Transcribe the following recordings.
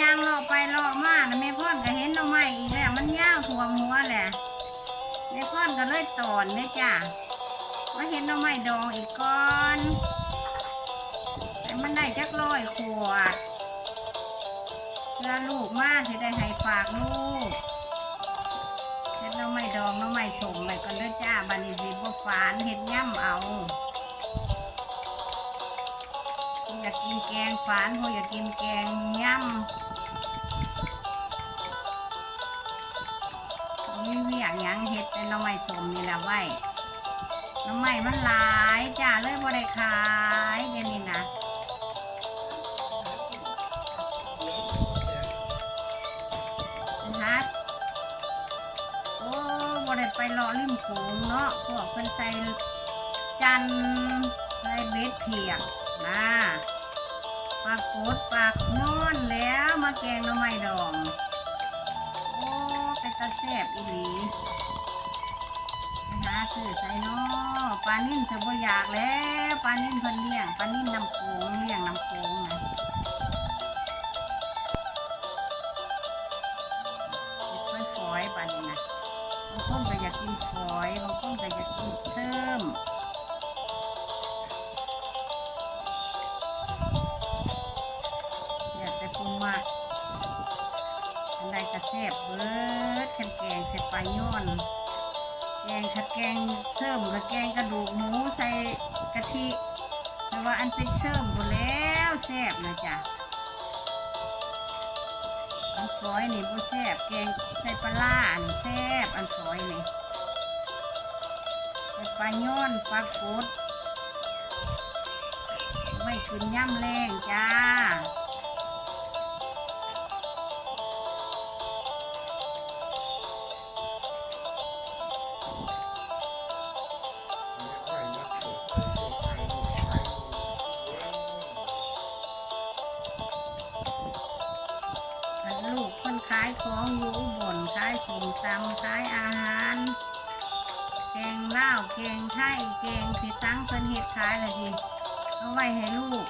ยางรอไปรอมานะแม่พ่อนก็เห็นหน่อไม้อีกแล้วมันยาวถ่วหัวแหละแม่พ่อนก็เลยตอนเลยจ้ามาเห็นหน่อไม้ดองอีกก่อนแต่มันได้จักร้อยขวดเพื่อลูกมากที่ได้ให้ฝากลูกเห็ดหน่อไม้ดองหน่อไม้สมไปก่อนเด้อจ้าบันนี้สิบ่ฝานเห็ดย่ำเอาอยากกินแกงฝานเขาอยากกินแกงย่ำ แต่หน้ำไม้สมนี่แหละไว้น้ำไม้มันหลายจ้าเลยบ่ได้ขายเดี๋ยวนี้นะฮัดโอ้บ่ได้ไปรอริมโขงเนาะพวกเพิ่นใส่จันทร์ใส่เบ็ดเพียกนะปลากดปลากนอนแล้วมาแกงน่อไม้ดอง โอ้เป็นตาแซ่บอีหลี ซื้อใส่นอปลานิ่มเธอบ่อยากแล้วปลานิ่มเพิ่นเลี้ยงปลานิ่มน้ำโขงเลี้ยงน้ำโขงนะเฮ็ดฝอยปลานี่นะบางคนก็อยากกินฝอยบางคนก็อยากกินเชิ่ม อันเป็นเชื่อมหมดแล้วแซ่บนะจ๊ะอันซอยนี่บ่แซ่บแกงใส่ปลาล่านี่แซ่บอันซอยนี่ใส่ปลาย่อนปลากดไม่ชุนย่ำแรงจ้า ขายของอยู่บนขายสมตำขายอาหารแกงเหล้าแกงไทยแกงสีตั้งเพิ่นเฮ็ดขายเลยดิเอาไว้ให้ลูก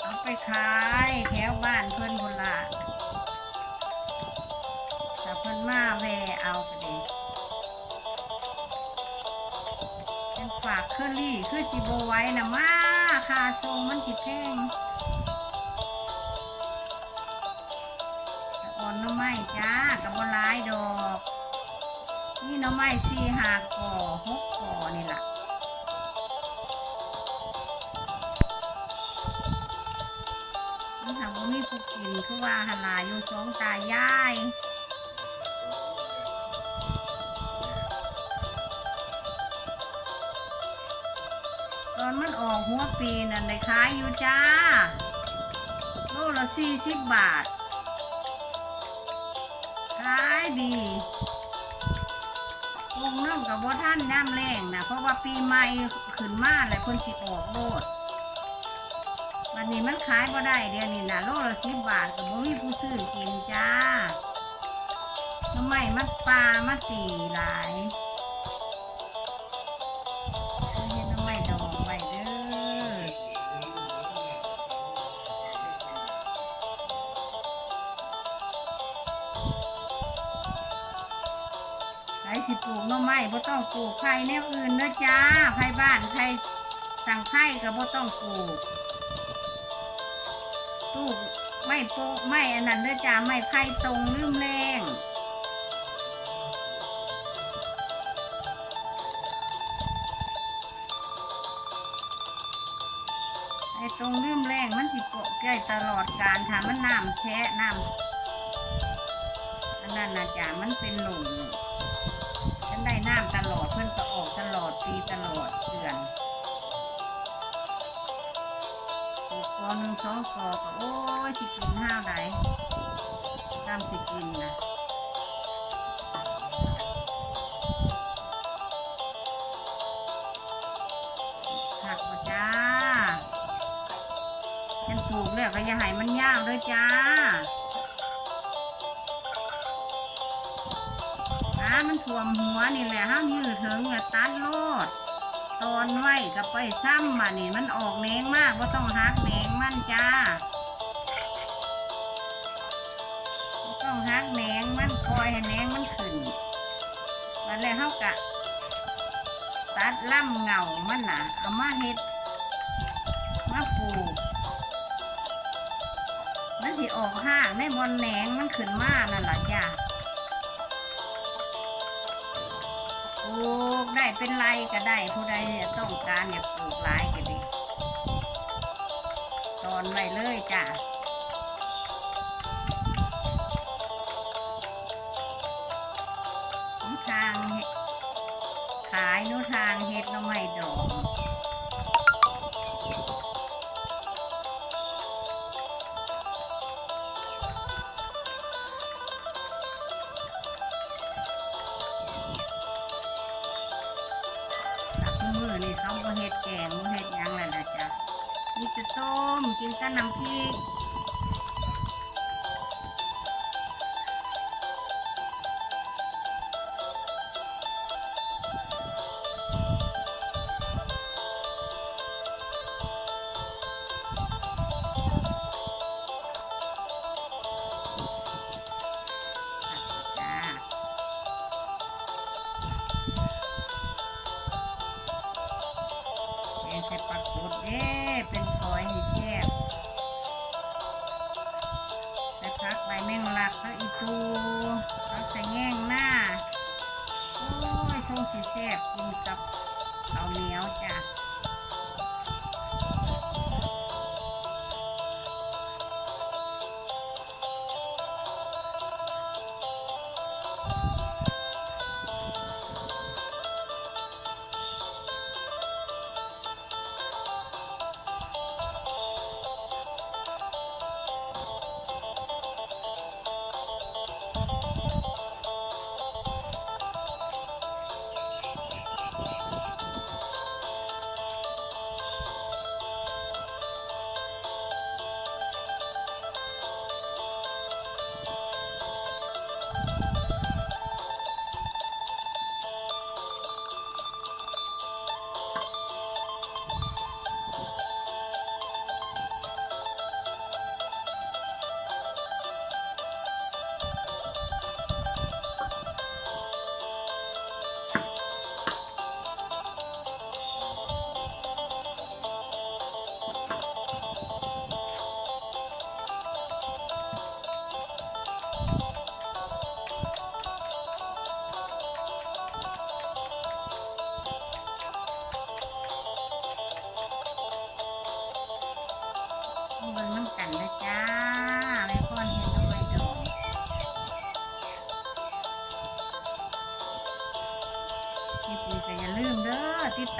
เอาไปขายแถวบ้านเพิ่อนบุละถ้าเพิ่อนมาแวะเอาไปเลยเป็นฝากเคอรี่คือจิโบไว้นะมาค่าทรงมันจิแพง อ่อนน้ำไม้จ้ากับบลายดอก นี่น้ำไม้สี่หาก่อหกก่อนี่ล่ะมันถามว่ามีผู้กินคือว่าหนลายอยู่สองตายายตอนมันออกหัวปีนั่นได้ขายอยู่จ้าโลละสี่สิบบาท ขายดีวงน้องกับบ่ท่านน้ำแรงนะเพราะว่าปีใหม่ขึ้นมาเลยคนสิออกโลดวันนี้มันขายบ่ได้เดี๋ยวนี้นะโลละสิบบาทกับบ่มีผู้ซื้อกินจ้าทำไมมันปลามาตีหลาย บ่ต้องปลูกไผ่แนวอื่นเด้อจ้าไผ่บ้านไผ่สั่งไผ่ก็บ่ต้องปลูกปลูกไม่โปลูกไม่อันนั้นเด้อจ้าไม่ไผ่ตรงลืมแรงไอ้ตรงลืมแรงมันสิโปะใกล้ตลอดการถ้ามันน้ำแช่น้ำอันนั้นนะจ้ามันเป็นหลุม ออกตลอดปีตลอดเดือนปลูกกอหนึ่งสองกอก็โอ้ยสิกินห้าวใดตามสิกินนะผักมาจ้าฉันปลูกแล้วก็อย่าให้มันยากเลยจ้า ท่วมหัวนี่แหละห้ามยืดถึงอย่าตัดโลดตอนไว้กับไปซ้ำมานี่มันออกแหนงมากว่าต้องหักแหนงมันจ้าต้องหักแหนงมันคอยให้แหนงมันขึ้นแล้วแล้วเขากะตัดล่ำเงามันน่ะเอามาเฮ็ดมาปลูกมันสิออกห้างในบนแหนงมันขึ้นมากนั่นแหละจ้า ได้เป็นไรก็ได้ผู้ใดต้องการอยากปลูกหลายก็ดีตอนไว้เลยจ้าทางขายหนูทางเฮ็ดน้ำไม่ดอก ส้มกินกับน้ำพริก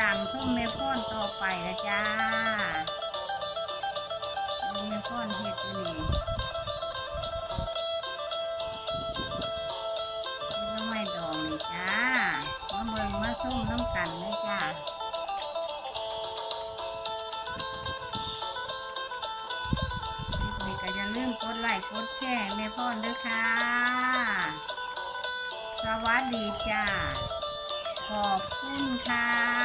อติดตามชมแม่พ่อนต่อไปนะจ้าเบิ่งแม่พ่อนเฮ็ดนี่เฮ็ดน้ำไม้ดองนี่จ้ามาเบิ่งมาชมน้ำกันนะจ้าคลิปนี้ก็อย่าลืมกดไลค์กดแชร์แม่พ่อนด้วยค่ะ สวัสดีจ้าขอบคุณค่ะ